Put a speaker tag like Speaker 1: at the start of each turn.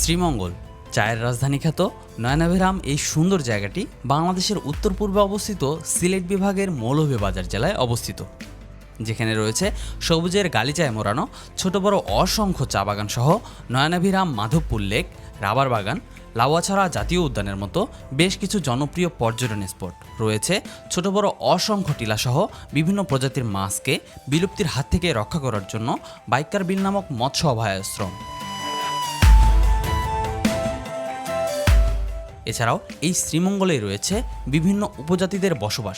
Speaker 1: শ্রীমঙ্গল, চায়ের রাজধানী খ্যাত নয়নাভিরাম এই সুন্দর জায়গাটি বাংলাদেশের উত্তর পূর্বে অবস্থিত সিলেট বিভাগের মৌলভীবাজার জেলায় অবস্থিত। যেখানে রয়েছে সবুজের গালিচায় মোড়ানো ছোট বড় অসংখ্য চা বাগান সহ নয়নাভিরাম, মাধবপুর লেক, রাবার বাগান লাউয়াছড়া জাতীয় উদ্যানের মতো বেশ কিছু জনপ্রিয় পর্যটন স্পট। রয়েছে ছোট বড় অসংখ্য টিলাসহ বিভিন্ন প্রজাতির মাছকে বিলুপ্তির হাত থেকে রক্ষা করার জন্য বাইকার বিল নামক মৎস্য অভয়াশ্রম। এছাড়াও এই শ্রীমঙ্গলে রয়েছে বিভিন্ন উপজাতিদের বসবাস।